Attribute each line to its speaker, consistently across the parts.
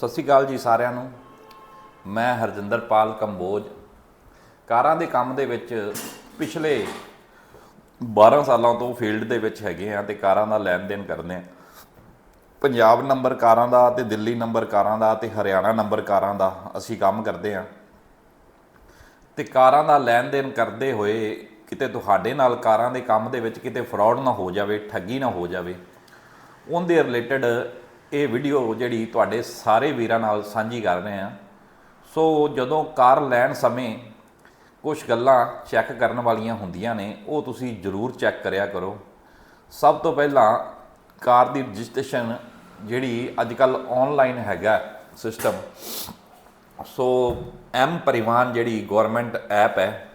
Speaker 1: ਸਤਿ ਸ਼੍ਰੀ ਅਕਾਲ ਜੀ ਸਾਰਿਆਂ ਨੂੰ। ਮੈਂ ਹਰਜਿੰਦਰਪਾਲ ਕੰਬੋਜ। ਕਾਰਾਂ ਦੇ ਕੰਮ ਦੇ ਵਿੱਚ ਪਿਛਲੇ 12 ਸਾਲਾਂ ਤੋਂ ਫੀਲਡ ਦੇ ਵਿੱਚ ਹੈਗੇ ਆ ਤੇ ਕਾਰਾਂ ਦਾ ਲੈਣ ਦੇਣ ਕਰਦੇ ਆ ਪੰਜਾਬ ਨੰਬਰ ਕਾਰਾਂ ਦਾ ਤੇ ਦਿੱਲੀ ਨੰਬਰ ਕਾਰਾਂ ਦਾ ਤੇ ਹਰਿਆਣਾ ਨੰਬਰ ਕਾਰਾਂ ਦਾ ਅਸੀਂ ਕੰਮ ਕਰਦੇ ਆ ਤੇ ਕਾਰਾਂ ਦਾ ਲੈਣ ਦੇਣ ਕਰਦੇ ਹੋਏ ਕਿਤੇ ਤੁਹਾਡੇ ਨਾਲ ਕਾਰਾਂ ਦੇ ਕੰਮ ਦੇ ਵਿੱਚ ਕਿਤੇ ਫਰਾਡ ਨਾ ਹੋ ਜਾਵੇ, ਠੱਗੀ ਨਾ ਹੋ ਜਾਵੇ, ਉਹਦੇ ਰਿਲੇਟਡ ਇਹ ਵੀਡੀਓ ਜਿਹੜੀ ਤੁਹਾਡੇ ਸਾਰੇ ਵੀਰਾਂ ਨਾਲ ਸਾਂਝੀ ਕਰ ਰਹੇ ਆ ਸੋ ਜਦੋਂ ਕਾਰ ਲੈਣ ਸਮੇਂ ਕੁਝ ਗੱਲਾਂ ਚੈੱਕ ਕਰਨ ਵਾਲੀਆਂ ਹੁੰਦੀਆਂ ਨੇ, ਉਹ ਤੁਸੀਂ ਜ਼ਰੂਰ ਚੈੱਕ ਕਰਿਆ ਕਰੋ। ਸਭ ਤੋਂ ਪਹਿਲਾਂ ਕਾਰ ਦੀ ਰਜਿਸਟ੍ਰੇਸ਼ਨ ਜਿਹੜੀ ਅੱਜ ਕੱਲ ਆਨਲਾਈਨ ਹੈਗਾ ਸਿਸਟਮ ਸੋ ਐਮ ਪਰਿਵਾਨ ਜਿਹੜੀ ਗਵਰਨਮੈਂਟ ਐਪ ਹੈ,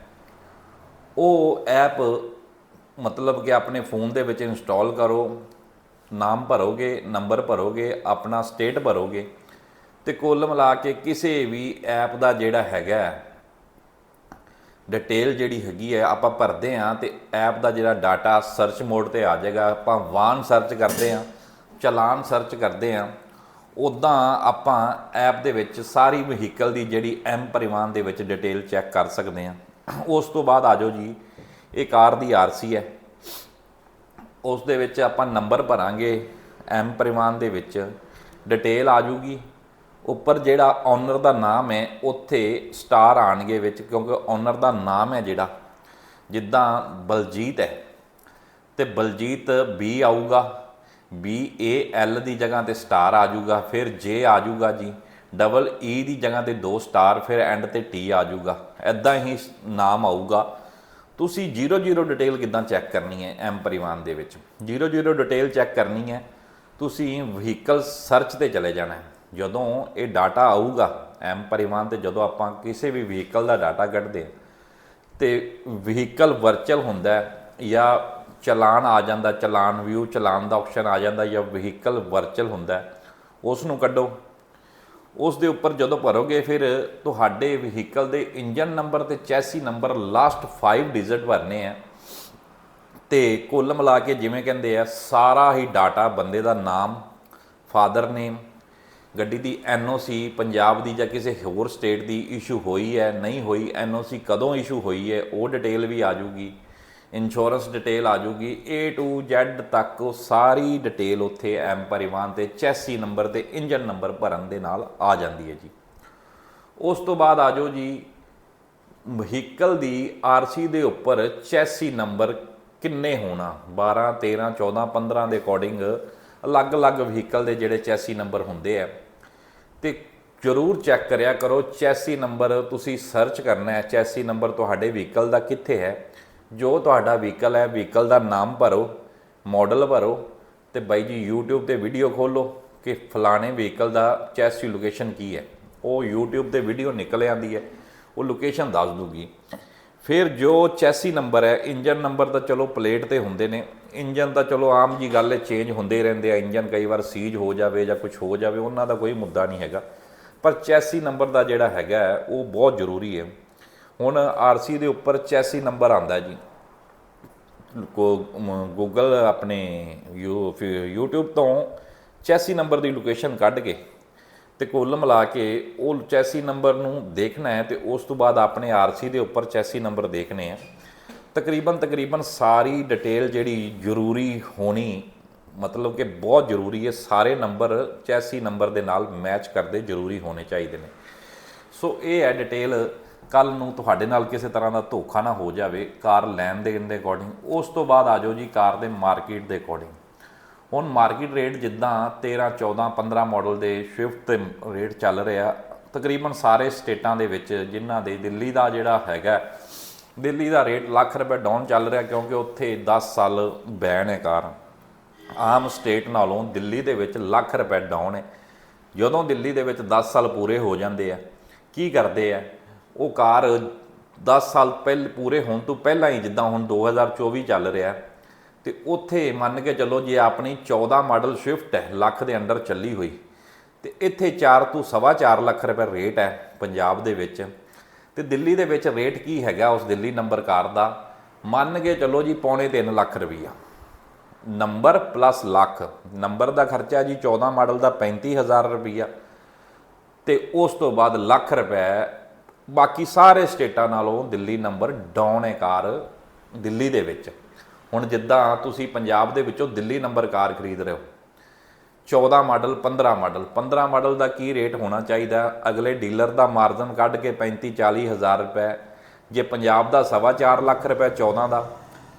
Speaker 1: ਉਹ ਐਪ ਮਤਲਬ ਕਿ ਆਪਣੇ ਫੋਨ ਦੇ ਵਿੱਚ ਇੰਸਟਾਲ ਕਰੋ। ਨਾਮ ਭਰੋਗੇ, ਨੰਬਰ ਭਰੋਗੇ, ਆਪਣਾ ਸਟੇਟ ਭਰੋਗੇ ਤੇ ਕੁੱਲ ਮਿਲਾ ਕੇ ਕਿਸੇ ਵੀ ਐਪ ਦਾ ਜਿਹੜਾ ਹੈਗਾ ਡਿਟੇਲ ਜਿਹੜੀ ਹੈਗੀ ਹੈ, ਆਪਾਂ ਭਰਦੇ ਆ ਤੇ ਐਪ ਦਾ ਜਿਹੜਾ ਡਾਟਾ ਸਰਚ ਮੋਡ ਤੇ ਆ ਜਾਏਗਾ, ਆਪਾਂ ਵਾਹਨ ਸਰਚ ਕਰਦੇ ਆ ਚਲਾਨ ਸਰਚ ਕਰਦੇ ਆ ਉਦਾਂ ਆਪਾਂ ਐਪ ਦੇ ਵਿੱਚ ਸਾਰੀ ਵਹੀਕਲ ਦੀ ਜਿਹੜੀ ਐਮ ਪਰਿਵਾਹਨ ਦੇ ਵਿੱਚ ਡਿਟੇਲ ਚੈੱਕ ਕਰ ਸਕਦੇ ਆ ਉਸ ਤੋਂ ਬਾਅਦ ਆਜੋ ਜੀ, ਇਹ ਕਾਰ ਦੀ ਆਰਸੀ ਹੈ। ਉਸ ਦੇ ਵਿੱਚ ਆਪਾਂ ਨੰਬਰ ਭਰਾਂਗੇ ਐਮ ਪਰਿਵਾਹਨ ਦੇ ਵਿੱਚ ਡਿਟੇਲ ਆ ਜੂਗੀ ਉੱਪਰ ਜਿਹੜਾ ਓਨਰ ਦਾ ਨਾਮ ਹੈ, ਉੱਥੇ ਸਟਾਰ ਆਣਗੇ ਵਿੱਚ, ਕਿਉਂਕਿ ਓਨਰ ਦਾ ਨਾਮ ਹੈ ਜਿਹੜਾ, ਜਿੱਦਾਂ ਬਲਜੀਤ ਹੈ। ਤੇ ਬਲਜੀਤ ਬੀ ਆਊਗਾ ਬੀ ਏ ਐਲ ਦੀ ਜਗ੍ਹਾ ਤੇ ਸਟਾਰ ਆ ਜਾਊਗਾ, ਫਿਰ ਜੇ ਆ ਜਾਊਗਾ ਜੀ ਡਬਲ ਈ e ਦੀ ਜਗ੍ਹਾ ਤੇ ਦੋ ਸਟਾਰ ਫਿਰ ਐਂਡ ਤੇ ਟੀ ਆ ਜਾਊਗਾ। ਐਦਾਂ ਹੀ ਨਾਮ ਆਊਗਾ। ਤੁਸੀਂ 00 ਡਿਟੇਲ ਕਿਦਾਂ ਚੈੱਕ ਕਰਨੀ ਹੈ ਐਮ ਪਰਿਵਾਨ ਦੇ ਵਿੱਚ? 00 ਡਿਟੇਲ ਚੈੱਕ ਕਰਨੀ ਹੈ। ਤੁਸੀਂ ਵਹੀਕਲ ਸਰਚ ਤੇ ਚਲੇ ਜਾਣਾ ਹੈ। ਜਦੋਂ ਇਹ ਡਾਟਾ ਆਊਗਾ ਐਮ ਪਰਿਵਾਨ ਤੇ, ਜਦੋਂ ਆਪਾਂ ਕਿਸੇ ਵੀ ਵਹੀਕਲ ਦਾ ਡਾਟਾ ਕੱਢਦੇ ਹਾਂ, ਤੇ ਵਹੀਕਲ ਵਰਚੁਅਲ ਹੁੰਦਾ ਜਾਂ ਚਲਾਨ ਆ ਜਾਂਦਾ, ਚਲਾਨ ਵਿਊ, ਚਲਾਨ ਦਾ ਆਪਸ਼ਨ ਆ ਜਾਂਦਾ ਜਾਂ ਵਹੀਕਲ ਵਰਚੁਅਲ ਹੁੰਦਾ ਉਸ ਨੂੰ ਕੱਢੋ। ਉਸ ਦੇ ਉੱਪਰ ਜਦੋਂ ਭਰੋਗੇ, ਫਿਰ ਤੁਹਾਡੇ ਵਹੀਕਲ ਦੇ ਇੰਜਨ ਨੰਬਰ ਤੇ ਚੈਸੀ ਨੰਬਰ ਲਾਸਟ 5 ਡਿਜਿਟ ਭਰਨੇ ਆ। ਤੇ ਕੁੱਲ ਮਿਲਾ ਕੇ ਜਿਵੇਂ ਕਹਿੰਦੇ ਆ, ਸਾਰਾ ਹੀ ਡਾਟਾ ਬੰਦੇ ਦਾ ਨਾਮ ਫਾਦਰ ਨੇਮ ਗੱਡੀ ਦੀ ਐਨਓਸੀ ਪੰਜਾਬ ਦੀ ਜਾਂ ਕਿਸੇ ਹੋਰ ਸਟੇਟ ਦੀ ਇਸ਼ੂ ਹੋਈ ਹੈ, ਨਹੀਂ ਹੋਈ ਐਨਓਸੀ ਕਦੋਂ ਇਸ਼ੂ ਹੋਈ ਹੈ, ਉਹ ਡਿਟੇਲ ਵੀ ਆ ਜੂਗੀ ਇੰਸ਼ੋਰੈਂਸ ਡਿਟੇਲ ਆ ਜੂਗੀ A to Z ਤੱਕ ਉਹ ਸਾਰੀ ਡਿਟੇਲ ਉੱਥੇ ਐਮ ਪਰਿਵਾਹਨ ਤੇ ਚੈਸੀ ਨੰਬਰ ਤੇ ਇੰਜਨ ਨੰਬਰ ਭਰਨ ਦੇ ਨਾਲ ਆ ਜਾਂਦੀ ਹੈ ਜੀ। ਉਸ ਤੋਂ ਬਾਅਦ ਆ ਜਾਓ ਜੀ ਵਹੀਕਲ ਦੀ ਆਰਸੀ ਦੇ ਉੱਪਰ ਚੈਸੀ ਨੰਬਰ ਕਿੰਨੇ ਹੋਣਾ? 12 13 14 15 ਦੇ ਅਕੋਰਡਿੰਗ ਅਲੱਗ-ਅਲੱਗ ਵਹੀਕਲ ਦੇ ਜਿਹੜੇ ਚੈਸੀ ਨੰਬਰ ਹੁੰਦੇ ਆ। ਤੇ ਜ਼ਰੂਰ ਚੈੱਕ ਕਰਿਆ ਕਰੋ ਚੈਸੀ ਨੰਬਰ ਤੁਸੀਂ ਸਰਚ ਕਰਨਾ ਹੈ। ਚੈਸੀ ਨੰਬਰ ਤੁਹਾਡੇ ਵਹੀਕਲ ਦਾ ਕਿੱਥੇ ਹੈ? ਜੋ ਤੁਹਾਡਾ ਵਹੀਕਲ ਹੈ, ਵਹੀਕਲ ਦਾ ਨਾਮ ਭਰੋ ਮਾਡਲ ਭਰੋ ਤੇ ਬਾਈ ਜੀ YouTube ਤੇ ਵੀਡੀਓ ਖੋਲੋ ਕਿ ਫਲਾਣੇ ਵਹੀਕਲ ਦਾ ਚੈਸੀ ਲੋਕੇਸ਼ਨ ਕੀ ਹੈ। ਉਹ YouTube ਤੇ ਵੀਡੀਓ ਨਿਕਲ ਆਂਦੀ ਹੈ, ਉਹ ਲੋਕੇਸ਼ਨ ਦੱਸ ਦੂਗੀ। ਫਿਰ ਜੋ ਚੈਸੀ ਨੰਬਰ ਹੈ ਇੰਜਨ ਨੰਬਰ ਤਾਂ ਚਲੋ ਪਲੇਟ ਤੇ ਹੁੰਦੇ ਨੇ। ਇੰਜਨ ਤਾਂ ਚਲੋ ਆਮ ਜੀ ਗੱਲ ਹੈ ਚੇਂਜ ਹੁੰਦੇ ਰਹਿੰਦੇ ਆ। ਇੰਜਨ ਕਈ ਵਾਰ ਸੀਜ ਹੋ ਜਾਵੇ ਜਾਂ ਕੁਝ ਹੋ ਜਾਵੇ, ਉਹਨਾਂ ਦਾ ਕੋਈ ਮੁੱਦਾ ਨਹੀਂ ਹੈਗਾ। ਪਰ ਚੈਸੀ ਨੰਬਰ ਦਾ ਜਿਹੜਾ ਹੈਗਾ ਉਹ ਬਹੁਤ ਜ਼ਰੂਰੀ ਹੈ। ਹੁਣ ਆਰਸੀ ਦੇ ਉੱਪਰ ਚੈਸੀ ਨੰਬਰ ਆਂਦਾ ਜੀ। ਗੂਗਲ ਆਪਣੇ ਯੂ, ਫਿਰ YouTube ਤੋਂ ਚੈਸੀ ਨੰਬਰ ਦੀ ਲੋਕੇਸ਼ਨ ਕੱਢ ਕੇ ਤੇ ਕੁੱਲ ਮਿਲਾ ਕੇ ਉਹ ਚੈਸੀ ਨੰਬਰ ਨੂੰ ਦੇਖਣਾ ਹੈ ਤੇ ਉਸ ਤੋਂ ਬਾਅਦ ਆਪਣੇ ਆਰਸੀ ਦੇ ਉੱਪਰ ਚੈਸੀ ਨੰਬਰ ਦੇਖਣੇ ਆ। ਤਕਰੀਬਨ ਤਕਰੀਬਨ ਸਾਰੀ ਡਿਟੇਲ ਜਿਹੜੀ ਜ਼ਰੂਰੀ ਹੋਣੀ, ਮਤਲਬ ਕਿ ਬਹੁਤ ਜ਼ਰੂਰੀ ਹੈ, ਸਾਰੇ ਨੰਬਰ ਚੈਸੀ ਨੰਬਰ ਦੇ ਨਾਲ ਮੈਚ ਕਰਦੇ ਜ਼ਰੂਰੀ ਹੋਣੇ ਚਾਹੀਦੇ ਨੇ। ਸੋ ਇਹ ਹੈ ਡਿਟੇਲ ਕੱਲ ਨੂੰ ਤੁਹਾਡੇ ਨਾਲ ਕਿਸੇ ਤਰ੍ਹਾਂ ਦਾ ਧੋਖਾ ਨਾ ਹੋ ਜਾਵੇ, ਕਾਰ ਲੈਣ ਦੇਣ ਦੇ ਅਕੋਰਡਿੰਗ ਉਸ ਤੋਂ ਬਾਅਦ ਆ ਜਾਓ ਜੀ ਕਾਰ ਦੇ ਮਾਰਕੀਟ ਦੇ ਅਕੋਰਡਿੰਗ ਹੁਣ ਮਾਰਕੀਟ ਰੇਟ ਜਿੱਦਾਂ 13 14 15 ਮਾਡਲ ਦੇ ਸ਼ਿਫਟ ਤੇ ਰੇਟ ਚੱਲ ਰਿਹਾ, ਤਕਰੀਬਨ ਸਾਰੇ ਸਟੇਟਾਂ ਦੇ ਵਿੱਚ ਜਿਨ੍ਹਾਂ ਦੇ ਦਿੱਲੀ ਦਾ ਜਿਹੜਾ ਹੈਗਾ, ਦਿੱਲੀ ਦਾ ਰੇਟ ਲੱਖ ਰੁਪਏ ਡਾਊਨ ਚੱਲ ਰਿਹਾ ਕਿਉਂਕਿ ਉੱਥੇ 10 ਸਾਲ ਬੈਨ ਹੈ ਕਾਰ। ਆਮ ਸਟੇਟ ਨਾਲੋਂ ਦਿੱਲੀ ਦੇ ਵਿੱਚ ਲੱਖ ਰੁਪਏ ਡਾਊਨ ਹੈ। ਜਦੋਂ ਦਿੱਲੀ ਦੇ ਵਿੱਚ 10 ਸਾਲ ਪੂਰੇ ਹੋ ਜਾਂਦੇ ਆ, ਕੀ ਕਰਦੇ ਆ? ਉਹ ਕਾਰ 10 ਸਾਲ ਪਹਿਲ, ਪੂਰੇ ਹੋਣ ਤੋਂ ਪਹਿਲਾਂ ਹੀ ਜਿੱਦਾਂ ਹੁਣ 2024 ਚੱਲ ਰਿਹਾ ਤੇ ਉੱਥੇ ਮੰਨ ਕੇ ਚੱਲੋ ਜੇ ਆਪਣੀ 14 ਮਾਡਲ ਸ਼ਿਫਟ ਹੈ, ਲੱਖ ਦੇ ਅੰਡਰ ਚੱਲੀ ਹੋਈ, ਤੇ ਇੱਥੇ 4 ਤੋਂ ਸਵਾ ਚਾਰ ਲੱਖ ਰੁਪਏ ਰੇਟ ਹੈ ਪੰਜਾਬ ਦੇ ਵਿੱਚ, ਤੇ ਦਿੱਲੀ ਦੇ ਵਿੱਚ ਰੇਟ ਕੀ ਹੈਗਾ ਉਸ ਦਿੱਲੀ ਨੰਬਰ ਕਾਰ ਦਾ? ਮੰਨ ਕੇ ਚੱਲੋ ਜੀ ਪੌਣੇ 3 ਲੱਖ ਰੁਪਈਆ। ਨੰਬਰ ਪਲੱਸ ਲੱਖ, ਨੰਬਰ ਦਾ ਖਰਚਾ ਜੀ 14 ਮਾਡਲ ਦਾ 35000 ਰੁਪਈਆ, ਤੇ ਉਸ ਤੋਂ ਬਾਅਦ ਲੱਖ ਰੁਪਏ ਬਾਕੀ ਸਾਰੇ ਸਟੇਟਾਂ ਨਾਲੋਂ ਦਿੱਲੀ ਨੰਬਰ ਡਾਊਨ ਹੈ ਕਾਰ ਦਿੱਲੀ ਦੇ ਵਿੱਚ। ਹੁਣ ਜਿੱਦਾਂ ਤੁਸੀਂ ਪੰਜਾਬ ਦੇ ਵਿੱਚੋਂ ਦਿੱਲੀ ਨੰਬਰ ਕਾਰ ਖਰੀਦ ਰਹੇ ਹੋ। 14 ਮਾਡਲ 15 ਮਾਡਲ। 15 ਮਾਡਲ ਦਾ ਕੀ ਰੇਟ ਹੋਣਾ ਚਾਹੀਦਾ? ਅਗਲੇ ਡੀਲਰ ਦਾ ਮਾਰਜਨ ਕੱਢ ਕੇ 35 40 ਹਜ਼ਾਰ ਰੁਪਏ। ਜੇ ਪੰਜਾਬ ਦਾ ਸਵਾ ਚਾਰ ਲੱਖ ਰੁਪਏ 14 ਦਾ,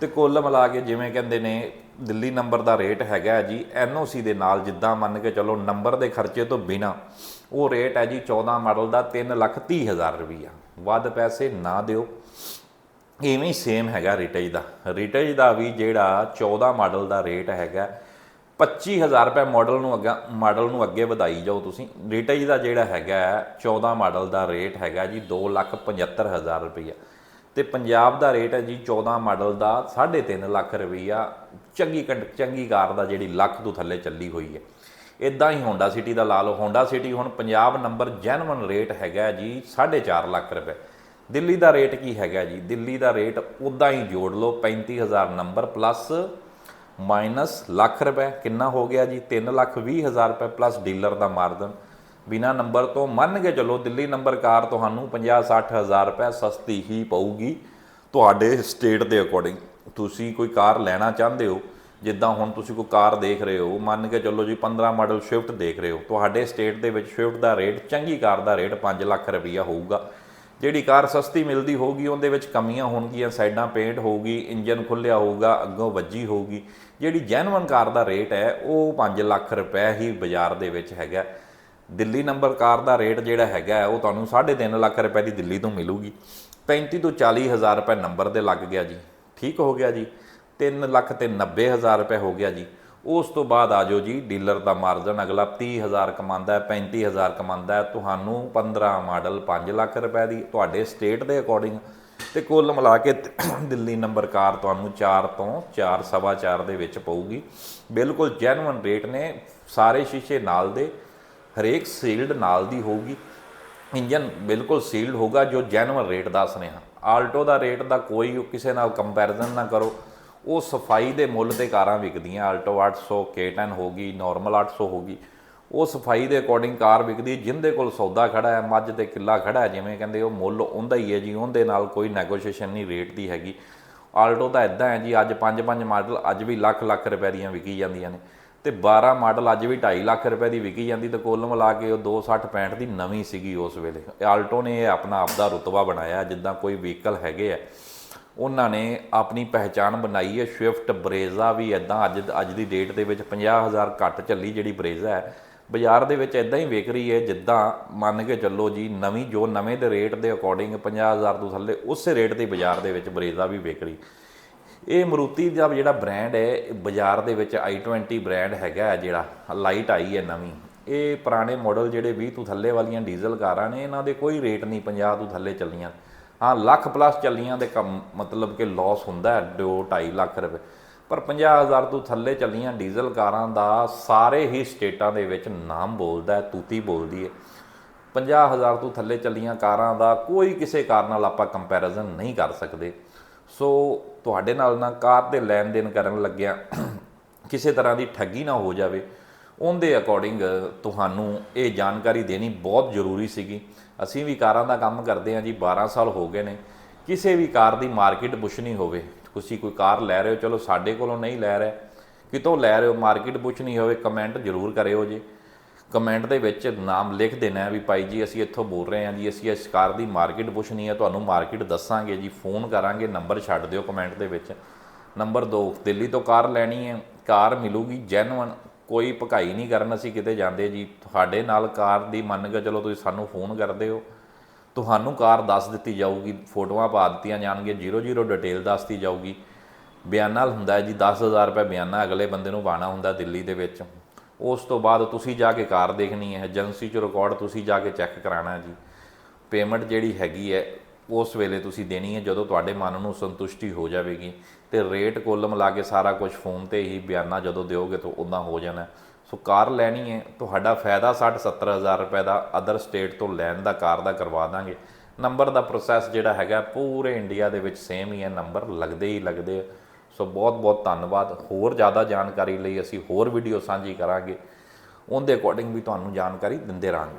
Speaker 1: ਤੇ ਕੁੱਲ ਮਿਲਾ ਕੇ ਜਿਵੇਂ ਕਹਿੰਦੇ ਨੇ ਦਿੱਲੀ ਨੰਬਰ ਦਾ ਰੇਟ ਹੈਗਾ ਹੈ ਜੀ ਐਨਓਸੀ ਦੇ ਨਾਲ ਜਿੱਦਾਂ ਮੰਨ ਕੇ ਚਲੋ ਨੰਬਰ ਦੇ ਖਰਚੇ ਤੋਂ ਬਿਨਾ, ਉਹ ਰੇਟ ਹੈ ਜੀ 14 ਮਾਡਲ ਦਾ 3 ਲੱਖ 30 ਹਜ਼ਾਰ ਰੁਪਈਆ। ਵੱਧ ਪੈਸੇ ਨਾ ਦਿਓ। ਇਵੇਂ ਸੇਮ ਹੈਗਾ ਰਿਟੇਜ ਦਾ। ਰਿਟੇਜ ਦਾ ਵੀ ਜਿਹੜਾ 14 ਮਾਡਲ ਦਾ ਰੇਟ ਹੈਗਾ 25000 ਰੁਪਏ ਮਾਡਲ ਨੂੰ ਅੱਗੇ ਮਾਡਲ ਨੂੰ ਅੱਗੇ ਵਧਾਈ ਜਾਓ ਤੁਸੀਂ। ਰਿਟੇਜ ਦਾ ਜਿਹੜਾ ਹੈਗਾ 14 ਮਾਡਲ ਦਾ ਰੇਟ ਹੈਗਾ ਜੀ 275000 ਰੁਪਈਆ। ਤੇ ਪੰਜਾਬ ਦਾ ਰੇਟ ਹੈ ਜੀ 14 ਮਾਡਲ ਦਾ 3.5 ਲੱਖ ਰੁਪਈਆ ਚੰਗੀ ਕੰਡ- ਚੰਗੀ ਕਾਰ ਦਾ ਜਿਹੜੀ ਲੱਖ ਤੋਂ ਥੱਲੇ ਚੱਲੀ ਹੋਈ ਹੈ। ਇਦਾਂ ਹੀ ਹੋਂਡਾ ਸਿਟੀ ਦਾ ਲਾ ਲਓ। ਹੋਂਡਾ ਸਿਟੀ ਹੁਣ ਪੰਜਾਬ ਨੰਬਰ ਜੈਨੂਇਨ ਰੇਟ ਹੈਗਾ ਜੀ 4.5 ਲੱਖ ਰੁਪਏ। ਦਿੱਲੀ ਦਾ ਰੇਟ ਕੀ ਹੈਗਾ ਜੀ? ਦਿੱਲੀ ਦਾ ਰੇਟ ਉਦਾਂ ਹੀ ਜੋੜ ਲਓ 35000 ਨੰਬਰ ਪਲੱਸ ਮਾਈਨਸ ਲੱਖ ਰੁਪਏ। ਕਿੰਨਾ ਹੋ ਗਿਆ ਜੀ? 3 ਲੱਖ 20 ਹਜ਼ਾਰ ਰੁਪਏ ਪਲੱਸ ਡੀਲਰ ਦਾ ਮਾਰਜਨ ਬਿਨਾ ਨੰਬਰ ਤੋਂ ਮੰਨ ਕੇ ਚੱਲੋ, ਦਿੱਲੀ ਨੰਬਰ ਕਾਰ ਤੁਹਾਨੂੰ 50 60 ਹਜ਼ਾਰ ਰੁਪਏ ਸਸਤੀ ਹੀ ਪਊਗੀ, ਤੁਹਾਡੇ ਸਟੇਟ ਦੇ ਅਕੋਰਡਿੰਗ ਤੁਸੀਂ ਕੋਈ ਕਾਰ ਲੈਣਾ ਚਾਹੁੰਦੇ ਹੋ, ਜਿੱਦਾਂ ਹੁਣ ਤੁਸੀਂ ਕੋਈ ਕਾਰ ਦੇਖ ਰਹੇ ਹੋ, ਮੰਨ ਕੇ ਚੱਲੋ ਜੀ 15 ਮਾਡਲ ਸ਼ਿਫਟ ਦੇਖ ਰਹੇ ਹੋ, ਤੁਹਾਡੇ ਸਟੇਟ ਦੇ ਵਿੱਚ ਸ਼ਿਫਟ ਦਾ ਰੇਟ ਚੰਗੀ ਕਾਰ ਦਾ ਰੇਟ 5 ਲੱਖ ਰੁਪਈਆ ਹੋਊਗਾ। ਜਿਹੜੀ ਕਾਰ ਸਸਤੀ ਮਿਲਦੀ ਹੋਊਗੀ, ਉਹਦੇ ਵਿੱਚ ਕਮੀਆਂ ਹੋਣਗੀਆਂ, ਸਾਈਡਾਂ ਪੇਂਟ ਹੋਊਗੀ ਇੰਜਨ ਖੁੱਲਿਆ ਹੋਊਗਾ, ਅੱਗੋਂ ਵੱਜੀ ਹੋਊਗੀ। ਜਿਹੜੀ ਜੈਨੂਇਨ ਕਾਰ ਦਾ ਰੇਟ ਹੈ, ਉਹ 5 ਲੱਖ ਰੁਪਏ ਹੀ ਬਾਜ਼ਾਰ ਦੇ ਵਿੱਚ ਹੈਗਾ। ਦਿੱਲੀ ਨੰਬਰ ਕਾਰ ਦਾ ਰੇਟ ਜਿਹੜਾ ਹੈਗਾ, ਉਹ ਤੁਹਾਨੂੰ 3.5 ਲੱਖ ਰੁਪਏ ਦੀ ਦਿੱਲੀ ਤੋਂ ਮਿਲੂਗੀ। 35 ਤੋਂ 40 ਹਜ਼ਾਰ ਰੁਪਏ ਨੰਬਰ ਦੇ ਲੱਗ ਗਿਆ ਜੀ। ਠੀਕ ਹੋ ਗਿਆ ਜੀ। 3 ਲੱਖ ਤੇ 90 ਹਜ਼ਾਰ ਰੁਪਏ ਹੋ ਗਿਆ ਜੀ। ਉਸ ਤੋਂ ਬਾਅਦ ਆ ਜਾਓ ਜੀ, ਡੀਲਰ ਦਾ ਮਾਰਜਨ ਅਗਲਾ 30000 ਕਮਾਉਂਦਾ ਹੈ 35000 ਕਮਾਉਂਦਾ ਹੈ। ਤੁਹਾਨੂੰ 15 ਮਾਡਲ 5 ਲੱਖ ਰੁਪਏ ਦੀ ਤੁਹਾਡੇ ਸਟੇਟ ਦੇ ਅਕੋਰਡਿੰਗ ਤੇ ਕੁੱਲ ਮਿਲਾ ਕੇ ਦਿੱਲੀ ਨੰਬਰ ਕਾਰ ਤੁਹਾਨੂੰ 4 ਤੋਂ 4 ਸਵਾ 4 ਦੇ ਵਿੱਚ ਪਊਗੀ। ਬਿਲਕੁਲ ਜੈਨੂਇਨ ਰੇਟ ਨੇ, ਸਾਰੇ ਸ਼ੀਸ਼ੇ ਨਾਲ ਦੇ, ਹਰੇਕ ਸੀਲਡ ਨਾਲ ਦੀ ਹੋਊਗੀ। ਇੰਜਨ ਬਿਲਕੁਲ ਸੀਲਡ ਹੋਗਾ ਜੋ ਜੈਨੂਇਨ ਰੇਟ ਦੱਸ ਰਹੇ ਹਾਂ ਆਲਟੋ ਦਾ ਰੇਟ ਦਾ ਕੋਈ ਕਿਸੇ ਨਾਲ ਕੰਪੈਰੀਜ਼ਨ ਨਾ ਕਰੋ। ਉਹ ਸਫ਼ਾਈ ਦੇ ਮੁੱਲ ਤੇ ਕਾਰਾਂ ਵਿਕਦੀਆਂ। ਆਲਟੋ 800 K10 ਹੋਗੀ ਨਾਰਮਲ 800 ਹੋਗੀ ਉਹ ਸਫ਼ਾਈ ਦੇ ਅਕੋਰਡਿੰਗ ਕਾਰ ਵਿਕਦੀ, ਜਿੰਦੇ ਕੋਲ ਸੌਦਾ ਖੜਾ ਹੈ, ਮੱਝ ਤੇ ਕਿੱਲਾ ਖੜਾ ਹੈ, ਜਿਵੇਂ ਕਹਿੰਦੇ ਉਹ ਮੁੱਲ ਉਹਦਾ ਹੀ ਹੈ ਜੀ, ਉਹਦੇ ਨਾਲ ਕੋਈ ਨੈਗੋਸ਼ੀਏਸ਼ਨ ਨਹੀਂ ਰੇਟ ਦੀ ਹੈਗੀ। ਆਲਟੋ ਤਾਂ ਇਦਾਂ ਹੈ ਜੀ, ਅੱਜ 5-5 ਮਾਡਲ, ਅੱਜ ਵੀ ਲੱਖ ਲੱਖ ਰੁਪਏ ਦੀਆਂ ਵਿਕੀ ਜਾਂਦੀਆਂ ਨੇ। ਤੇ 12 ਮਾਡਲ ਅੱਜ ਵੀ 2.5 ਲੱਖ ਰੁਪਏ ਦੀ ਵਿਕੀ ਜਾਂਦੀ ਤੇ ਕੁੱਲ ਮਿਲਾ ਕੇ ਉਹ 260 65 ਦੀ ਨਵੀਂ ਸੀਗੀ ਉਸ ਵੇਲੇ। ਆਲਟੋ ਨੇ ਇਹ ਆਪਣਾ ਆਪਦਾ ਰੁਤਬਾ ਬਣਾਇਆ, ਜਿੱਦਾਂ ਕੋਈ ਵਹੀਕਲ ਹੈਗੇ ਆ। ਉਹਨਾਂ ਨੇ ਆਪਣੀ ਪਹਿਚਾਣ ਬਣਾਈ ਹੈ ਸਵਿਫਟ ਬਰੇਜ਼ਾ ਵੀ ਇਦਾਂ ਅੱਜ ਅੱਜ ਦੀ ਡੇਟ ਦੇ ਵਿੱਚ 50000 ਘੱਟ ਚੱਲੀ ਜਿਹੜੀ ਬਰੇਜ਼ਾ ਹੈ। ਬਾਜ਼ਾਰ ਦੇ ਵਿੱਚ ਇਦਾਂ ਹੀ ਵਿਕ ਰਹੀ ਹੈ, ਜਿੱਦਾਂ ਮੰਨ ਕੇ ਚੱਲੋ ਜੀ, ਨਵੀਂ ਜੋ ਨਵੇਂ ਦੇ ਰੇਟ ਦੇ ਅਕੋਰਡਿੰਗ 50000 ਤੋਂ ਥੱਲੇ, ਉਸੇ ਰੇਟ ਤੇ ਬਾਜ਼ਾਰ ਦੇ ਵਿੱਚ ਬਰੇਜ਼ਾ ਵੀ ਵਿਕ ਰਹੀ। ਇਹ ਮਰੂਤੀ ਦਾ ਜਿਹੜਾ ਬ੍ਰਾਂਡ ਹੈ ਬਾਜ਼ਾਰ ਦੇ ਵਿੱਚ i20 ਬ੍ਰਾਂਡ ਹੈਗਾ ਹੈ ਜਿਹੜਾ ਲਾਈਟ ਆਈ ਹੈ ਨਵੀਂ। ਇਹ ਪੁਰਾਣੇ ਮਾਡਲ ਜਿਹੜੇ 20 ਤੋਂ ਥੱਲੇ ਵਾਲੀਆਂ ਡੀਜ਼ਲ ਕਾਰਾਂ ਨੇ, ਇਹਨਾਂ ਦੇ ਕੋਈ ਰੇਟ ਨਹੀਂ 50 ਤੋਂ ਥੱਲੇ ਚੱਲੀਆਂ। ਹਾਂ, ਲੱਖ ਪਲੱਸ ਚੱਲੀਆਂ ਦੇ ਕੰਮ, ਮਤਲਬ ਕਿ ਲਾਸ ਹੁੰਦਾ ਹੈ 2 2.5 ਲੱਖ ਰੁਪਏ। ਪਰ 50000 ਤੋਂ ਥੱਲੇ ਚੱਲੀਆਂ ਡੀਜ਼ਲ ਕਾਰਾਂ ਦਾ ਸਾਰੇ ਹੀ ਸਟੇਟਾਂ ਦੇ ਵਿੱਚ ਨਾਮ ਬੋਲਦਾ ਤੂਤੀ ਬੋਲਦੀ ਹੈ। 50000 ਤੋਂ ਥੱਲੇ ਚੱਲੀਆਂ ਕਾਰਾਂ ਦਾ ਕੋਈ ਕਿਸੇ ਕਾਰ ਨਾਲ ਆਪਾਂ ਕੰਪੈਰੀਜ਼ਨ ਨਹੀਂ ਕਰ ਸਕਦੇ। ਸੋ ਤੁਹਾਡੇ ਨਾਲ ਨਾ ਕਾਰ ਦੇ ਲੈਣ ਦੇਣ ਕਰਨ ਲੱਗਿਆ ਕਿਸੇ ਤਰ੍ਹਾਂ ਦੀ ਠੱਗੀ ਨਾ ਹੋ ਜਾਵੇ। ਉਹਦੇ ਅਕੋਰਡਿੰਗ ਤੁਹਾਨੂੰ ਇਹ ਜਾਣਕਾਰੀ ਦੇਣੀ ਬਹੁਤ ਜ਼ਰੂਰੀ ਸੀਗੀ। ਅਸੀਂ ਵੀ ਕਾਰਾਂ ਦਾ ਕੰਮ ਕਰਦੇ ਹਾਂ ਜੀ 12 ਸਾਲ ਹੋ ਗਏ ਨੇ। ਕਿਸੇ ਵੀ ਕਾਰ ਦੀ ਮਾਰਕੀਟ ਪੁੱਛਣੀ ਹੋਵੇ। ਤੁਸੀਂ ਕੋਈ ਕਾਰ ਲੈ ਰਹੇ ਹੋ, ਚਲੋ ਸਾਡੇ ਕੋਲੋਂ ਨਹੀਂ ਲੈ ਰਹੇ। ਕਿਤੋਂ ਲੈ ਰਹੇ ਹੋ, ਮਾਰਕੀਟ ਪੁੱਛਣੀ ਹੋਵੇ, ਕਮੈਂਟ ਜ਼ਰੂਰ ਕਰਿਓ ਜੀ। ਕਮੈਂਟ ਦੇ ਵਿੱਚ ਨਾਮ ਲਿਖ ਦੇਣਾ ਵੀ ਭਾਈ ਜੀ, ਅਸੀਂ ਇੱਥੋਂ ਬੋਲ ਰਹੇ ਹਾਂ ਜੀ, ਅਸੀਂ ਇਸ ਕਾਰ ਦੀ ਮਾਰਕੀਟ ਪੁੱਛਣੀ ਹੈ, ਤੁਹਾਨੂੰ ਮਾਰਕੀਟ ਦੱਸਾਂਗੇ ਜੀ, ਫੋਨ ਕਰਾਂਗੇ, ਨੰਬਰ ਛੱਡ ਦਿਓ ਕਮੈਂਟ ਦੇ ਵਿੱਚ। ਨੰਬਰ 2 ਦਿੱਲੀ ਤੋਂ ਕਾਰ ਲੈਣੀ ਹੈ, ਕਾਰ ਮਿਲੂਗੀ ਜੈਨੂਇਨ ਕੋਈ ਭਕਾਈ ਨਹੀਂ ਕਰਨ, ਅਸੀਂ ਕਿਤੇ ਜਾਂਦੇ ਜੀ। ਤੁਹਾਡੇ ਨਾਲ ਕਾਰ ਦੀ ਮੰਨ ਕੇ ਚਲੋ ਤੁਸੀਂ ਸਾਨੂੰ ਫੋਨ ਕਰਦੇ ਹੋ, ਤੁਹਾਨੂੰ ਕਾਰ ਦੱਸ ਦਿੱਤੀ ਜਾਊਗੀ, ਫੋਟੋਆਂ ਪਾ ਦਿੱਤੀਆਂ ਜਾਣਗੀਆਂ 00 ਡਿਟੇਲ ਦੱਸਤੀ ਜਾਊਗੀ। ਬਿਆਨਾ ਹੁੰਦਾ ਹੈ ਜੀ 10000 ਰੁਪਏ ਬਿਆਨਾ ਅਗਲੇ ਬੰਦੇ ਨੂੰ ਪਾਣਾ ਹੁੰਦਾ ਦਿੱਲੀ ਦੇ ਵਿੱਚ। ਉਸ ਤੋਂ ਬਾਅਦ ਤੁਸੀਂ ਜਾ ਕੇ ਕਾਰ ਦੇਖਣੀ ਹੈ, ਏਜੰਸੀ 'ਚ ਰਿਕਾਰਡ ਤੁਸੀਂ ਜਾ ਕੇ ਚੈੱਕ ਕਰਾਣਾ ਜੀ। ਪੇਮੈਂਟ ਜਿਹੜੀ ਹੈਗੀ ਹੈ, ਉਸ ਵੇਲੇ ਤੁਸੀਂ ਦੇਣੀ ਹੈ, ਜਦੋਂ ਤੁਹਾਡੇ ਮਨ ਨੂੰ ਸੰਤੁਸ਼ਟੀ ਹੋ ਜਾਵੇਗੀ। ਤੇ ਰੇਟ ਕੁੱਲ ਮਿਲਾ ਕੇ ਸਾਰਾ ਕੁਝ ਫੋਨ ਤੇ ਹੀ ਬਿਆਨਾ ਜਦੋਂ ਦਿਓਗੇ ਤਾਂ ਉਦਾਂ ਹੋ ਜਾਣਾ। ਸੋ ਕਾਰ ਲੈਣੀ ਹੈ, ਤੁਹਾਡਾ ਫਾਇਦਾ 60 70000 ਰੁਪਏ ਦਾ ਅਦਰ ਸਟੇਟ ਤੋਂ ਲੈਣ ਦਾ, ਕਾਰ ਦਾ ਕਰਵਾ ਦਾਂਗੇ। ਨੰਬਰ ਦਾ ਪ੍ਰੋਸੈਸ ਜਿਹੜਾ ਹੈਗਾ, ਪੂਰੇ ਇੰਡੀਆ ਦੇ ਵਿੱਚ ਸੇਮ ਹੀ ਹੈ ਨੰਬਰ ਲੱਗਦੇ ਹੀ ਲੱਗਦੇ ਆ। ਸੋ ਬਹੁਤ ਬਹੁਤ ਧੰਨਵਾਦ। ਹੋਰ ਜ਼ਿਆਦਾ ਜਾਣਕਾਰੀ ਲਈ ਅਸੀਂ ਹੋਰ ਵੀਡੀਓ ਸਾਂਝੀ ਕਰਾਂਗੇ। ਉਹਦੇ ਅਕੋਰਡਿੰਗ ਵੀ ਤੁਹਾਨੂੰ ਜਾਣਕਾਰੀ ਦਿੰਦੇ ਰਹਾਂਗੇ।